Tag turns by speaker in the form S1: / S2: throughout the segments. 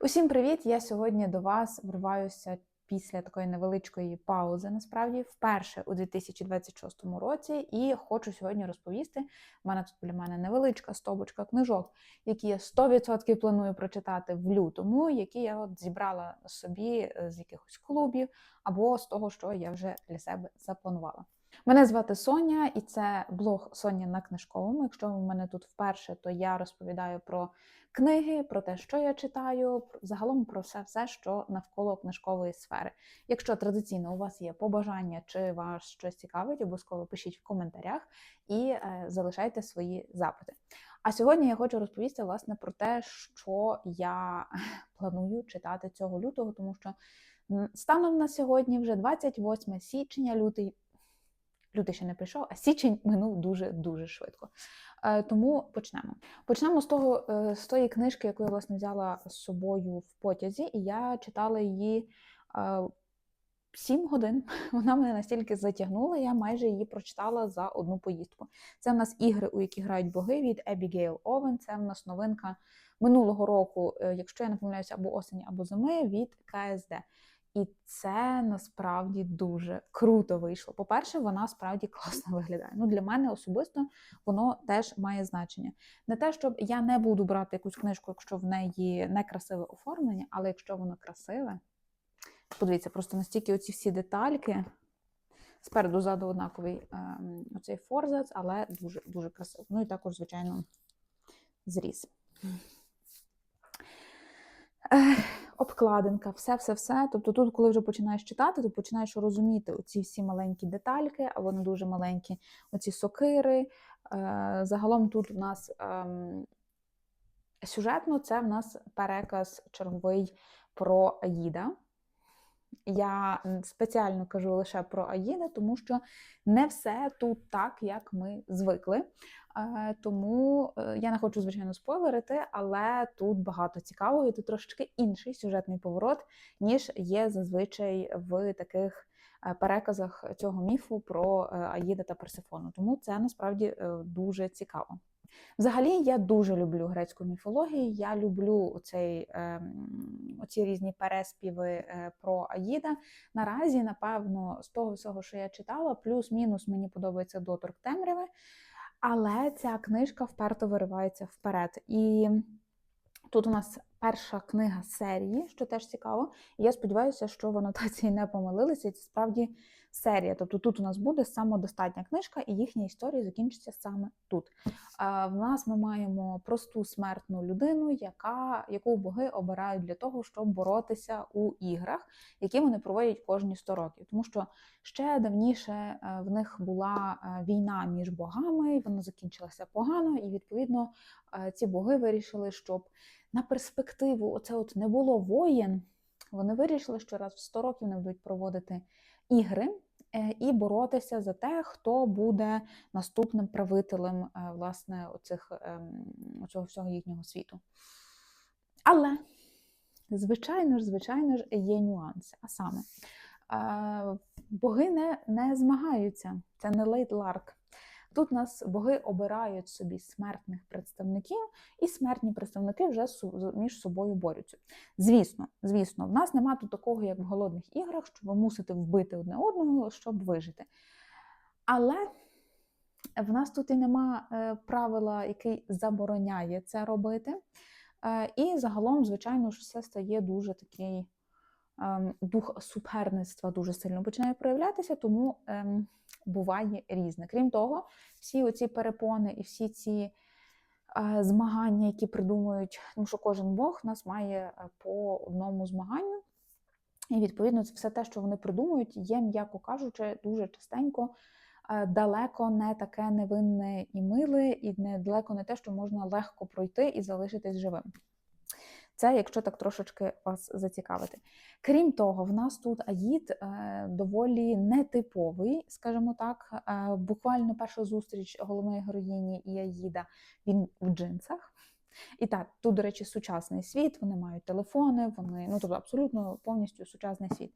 S1: Усім привіт! Я сьогодні до вас вриваюся після такої невеличкої паузи, насправді, вперше у 2026 році, і хочу сьогодні розповісти. У мене тут біля мене невеличка стобочка книжок, які я 100% планую прочитати в лютому, які я от зібрала собі е, з якихось клубів або з того, що я вже для себе запланувала. Мене звати Соня, і це блог Соня на книжковому. Якщо ви в мене тут вперше, то я розповідаю про книги, про те, що я читаю, загалом про все, все, що навколо книжкової сфери. Якщо традиційно у вас є побажання чи вас щось цікавить, обов'язково пишіть в коментарях і е, залишайте свої запити. А сьогодні я хочу розповісти власне про те, що я планую читати цього лютого, тому що станом на сьогодні вже 28 січня, лютий. Лютий ще не прийшов, а січень минув дуже-дуже швидко. Е, тому почнемо. Почнемо з того, е, з тої книжки, яку я власне взяла з собою в потязі, і я читала її е, сім годин. Вона мене настільки затягнула, я майже її прочитала за одну поїздку. Це в нас ігри, у які грають боги від Ебігейл Овен. Це в нас новинка минулого року, якщо я не помиляюся, або осені, або зими від КСД. І це насправді дуже круто вийшло. По-перше, вона справді класно виглядає. Ну, Для мене особисто воно теж має значення. Не те, щоб я не буду брати якусь книжку, якщо в неї некрасиве оформлення, але якщо воно красиве, подивіться, просто настільки оці всі детальки. Спереду ззаду однаковий ем, оцей форзац, але дуже дуже красивий. Ну і також, звичайно, зріз обкладинка, все-все-все. Тобто тут, коли вже починаєш читати, ти починаєш розуміти оці всі маленькі детальки, а вони дуже маленькі, оці сокири. Е, загалом тут у нас ем, сюжетно це в нас переказ черговий про Аїда. Я спеціально кажу лише про Аїда, тому що не все тут так, як ми звикли. Е, тому е, я не хочу, звичайно, спойлерити, але тут багато цікавого, і тут трошечки інший сюжетний поворот, ніж є зазвичай в таких е, переказах цього міфу про Аїда та Персифону. Тому це насправді дуже цікаво. Взагалі, я дуже люблю грецьку міфологію. Я люблю оцей, ем, оці різні переспіви про Аїда. Наразі, напевно, з того всього, що я читала, плюс-мінус мені подобається доторк темряви, але ця книжка вперто виривається вперед. І тут у нас перша книга серії, що теж цікаво. І я сподіваюся, що в анотації не помилилися. Це справді серія. Тобто тут у нас буде самодостатня книжка, і їхня історія закінчиться саме тут. В нас ми маємо просту смертну людину, яка, яку боги обирають для того, щоб боротися у іграх, які вони проводять кожні 100 років. Тому що ще давніше е, в них була е, війна між богами, вона закінчилася погано, і відповідно е, ці боги вирішили, щоб на перспективу оце от не було воєн. Вони вирішили, що раз в 100 років не будуть проводити ігри е, і боротися за те, хто буде наступним правителем е, власне оцих, ем, оцього всього їхнього світу. Але, звичайно ж, звичайно ж, є нюанси. А саме, е, боги не, не змагаються, це не лейт ларк. Тут нас боги обирають собі смертних представників, і смертні представники вже між собою борються. Звісно, звісно, в нас немає тут такого, як в голодних іграх, що ви мусите вбити одне одного, щоб вижити. Але в нас тут і нема е, правила, який забороняє це робити. Е, і загалом, звичайно ж, все стає дуже такий дух суперництва дуже сильно починає проявлятися, тому ем, буває різне. Крім того, всі оці перепони і всі ці е, змагання, які придумують, тому що кожен Бог нас має е, по одному змаганню. І, відповідно, все те, що вони придумують, є, м'яко кажучи, дуже частенько е, далеко не таке невинне і миле, і не далеко не те, що можна легко пройти і залишитись живим. Це, якщо так трошечки вас зацікавити. Крім того, в нас тут Аїд е, доволі нетиповий, скажімо так. Е, буквально перша зустріч головної героїні і Аїда він в джинсах. І так, тут, до речі, сучасний світ, вони мають телефони, вони ну тобто абсолютно повністю сучасний світ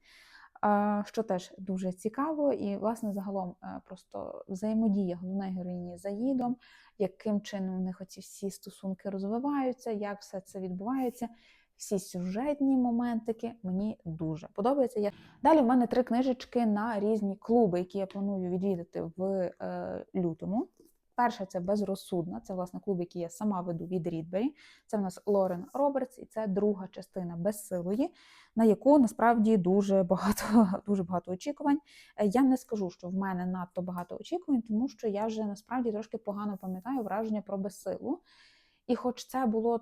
S1: що теж дуже цікаво, і, власне, загалом е, просто взаємодія головної героїні з Аїдом, яким чином у них оці всі стосунки розвиваються, як все це відбувається. всі сюжетні моментики мені дуже подобаються. Я... Далі в мене три книжечки на різні клуби, які я планую відвідати в е, лютому. Перша це безрозсудна, це власне клуб, який я сама веду від Рідбері. Це в нас Лорен Робертс, і це друга частина безсилої, на яку насправді дуже багато дуже багато очікувань. Е, Я не скажу, що в мене надто багато очікувань, тому що я вже насправді трошки погано пам'ятаю враження про безсилу. І хоч це було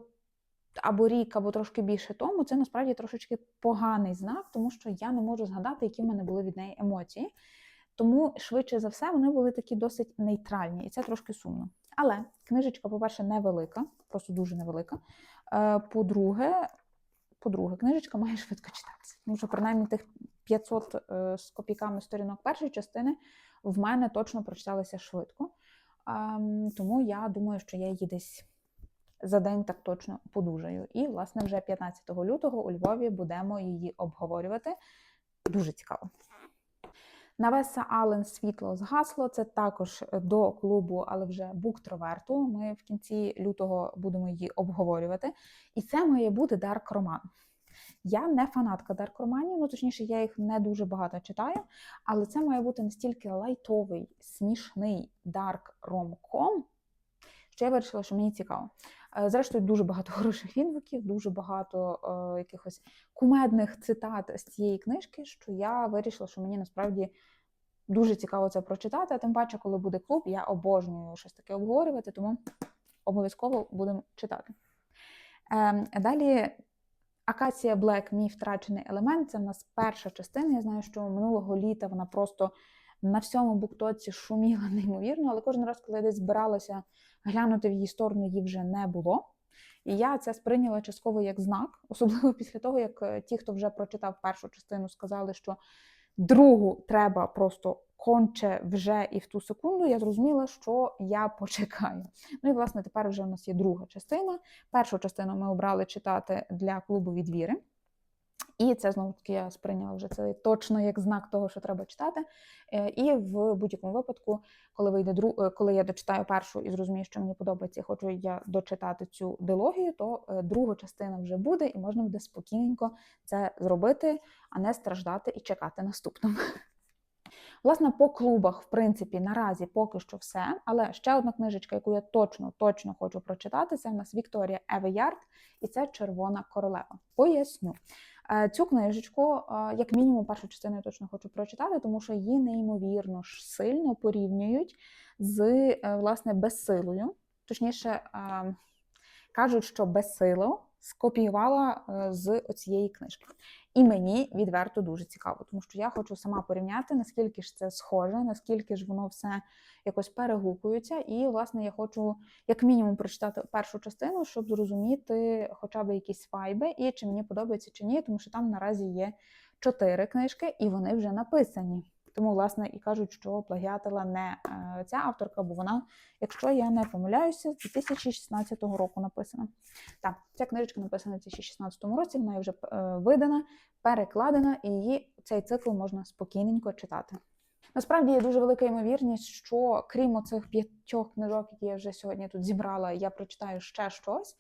S1: або рік, або трошки більше тому, це насправді трошечки поганий знак, тому що я не можу згадати, які в мене були від неї емоції. Тому, швидше за все, вони були такі досить нейтральні, і це трошки сумно. Але книжечка, по-перше, невелика, просто дуже невелика. Е, По-друге, по-друге, книжечка має швидко читатися. Тому що принаймні тих 500 е, з копійками сторінок першої частини в мене точно прочиталися швидко. Ем, Тому я думаю, що я її десь за день так точно подужаю. І, власне, вже 15 лютого у Львові будемо її обговорювати. Дуже цікаво. Навеса Ален світло згасло. Це також до клубу, але вже буктроверту. Ми в кінці лютого будемо її обговорювати. І це має бути дарк роман. Я не фанатка дарк романів, ну точніше, я їх не дуже багато читаю, але це має бути настільки лайтовий, смішний дарк ромком, що я вирішила, що мені цікаво. Е, Зрештою, дуже багато хороших відгуків, дуже багато е, якихось кумедних цитат з цієї книжки, що я вирішила, що мені насправді дуже цікаво це прочитати. А тим паче, коли буде клуб, я обожнюю щось таке обговорювати, тому обов'язково будемо читати. Е, Далі Акація Блек, мій втрачений елемент. Це в нас перша частина. Я знаю, що минулого літа вона просто на всьому буктоці шуміла неймовірно, але кожен раз, коли я десь збиралася глянути в її сторону, її вже не було. І я це сприйняла частково як знак, особливо після того, як е, ті, хто вже прочитав першу частину, сказали, що другу треба просто конче вже і в ту секунду, я зрозуміла, що я почекаю. Ну і власне тепер вже у нас є друга частина. Першу частину ми обрали читати для клубу відвіри. І це знову таки я сприйняла вже це точно як знак того, що треба читати. Е, І в будь-якому випадку, коли вийде дру... е, коли я дочитаю першу і зрозумію, що мені подобається, і хочу я дочитати цю дилогію, то е, друга частина вже буде, і можна буде спокійненько це зробити, а не страждати і чекати наступну. Власне, по клубах, в принципі, наразі поки що все. Але ще одна книжечка, яку я точно точно хочу прочитати, це в нас Вікторія Евеярд, і це Червона королева. Поясню. Е, Цю книжечку, е, як мінімум, першу частину я точно хочу прочитати, тому що її неймовірно ж сильно порівнюють з е, власне безсилою. Точніше, е, кажуть, що безсилу скопіювала е, з цієї книжки. І мені відверто дуже цікаво, тому що я хочу сама порівняти, наскільки ж це схоже, наскільки ж воно все якось перегукується. І, власне, я хочу як мінімум прочитати першу частину, щоб зрозуміти хоча б якісь вайби, і чи мені подобається чи ні, тому що там наразі є чотири книжки, і вони вже написані. Тому, власне, і кажуть, що плагіатила не е, ця авторка, бо вона, якщо я не помиляюся, з 2016 року написана. Так, ця книжечка написана в 2016 році, вона вже е, видана, перекладена, і її цей цикл можна спокійненько читати. Насправді є дуже велика ймовірність, що крім оцих п'ятьох книжок, які я вже сьогодні тут зібрала, я прочитаю ще щось.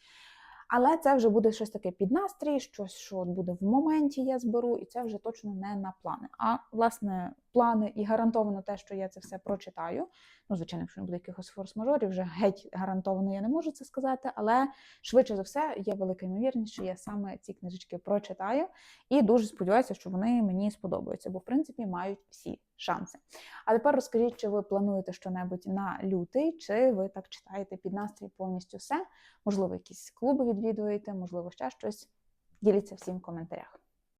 S1: Але це вже буде щось таке під настрій, щось, що буде в моменті, я зберу, і це вже точно не на плани. А власне, плани і гарантовано те, що я це все прочитаю. Ну, звичайно, якщо не буде якихось форс-мажорів, вже геть гарантовано я не можу це сказати. Але швидше за все є велика ймовірність, що я саме ці книжечки прочитаю, і дуже сподіваюся, що вони мені сподобаються, бо в принципі мають всі шанси. А тепер розкажіть, чи ви плануєте щонебудь на лютий, чи ви так читаєте під настрій повністю все? Можливо, якісь клуби відвідуєте, можливо, ще щось. Діліться всім в коментарях.